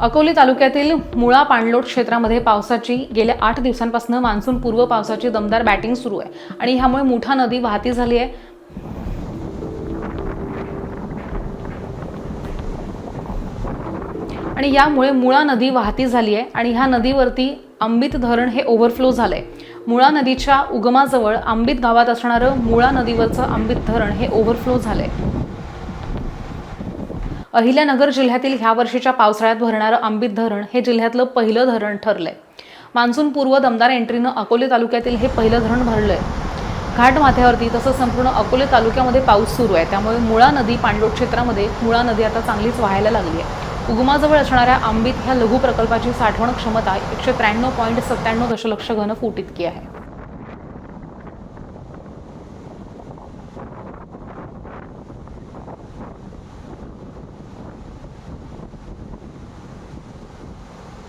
अकोले तालुक्यातील मुळा पाणलोट क्षेत्रामध्ये पावसाची गेल्या आठ दिवसांपासून मान्सून पूर्व पावसाची दमदार बॅटिंग सुरू आहे आणि ह्यामुळे मुठा नदी वाहती झाली आहे. आणि यामुळे मुळा नदी वाहती झाली आहे आणि ह्या नदीवरती आंबित धरण हे ओव्हरफ्लो आहे मुळा नदीच्या उगमाजवळ आंबित गावात असणारं मुळा नदीवरचं आंबित धरण हे ओव्हरफ्लो आहे अहिल्यानगर जिल्ह्यातील ह्या वर्षीच्या पावसाळ्यात भरणारं आंबित धरण हे जिल्ह्यातलं पहिलं धरण ठरलंय. मान्सून पूर्व दमदार एंट्रीनं अकोले तालुक्यातील हे पहिलं धरण भरलंय. घाटमाथ्यावरती तसंच संपूर्ण अकोले तालुक्यामध्ये पाऊस सुरू आहे. त्यामुळे मुळा नदी पाणलोट क्षेत्रामध्ये मुळा नदी आता चांगलीच व्हायला लागली आहे उगमाजवळ असणाऱ्या आंबित ह्या लघु प्रकल्पाची साठवण क्षमता एकशे त्र्याण्णव पॉईंट सत्त्याण्णव दशलक्ष घनफूट इतकी आहे.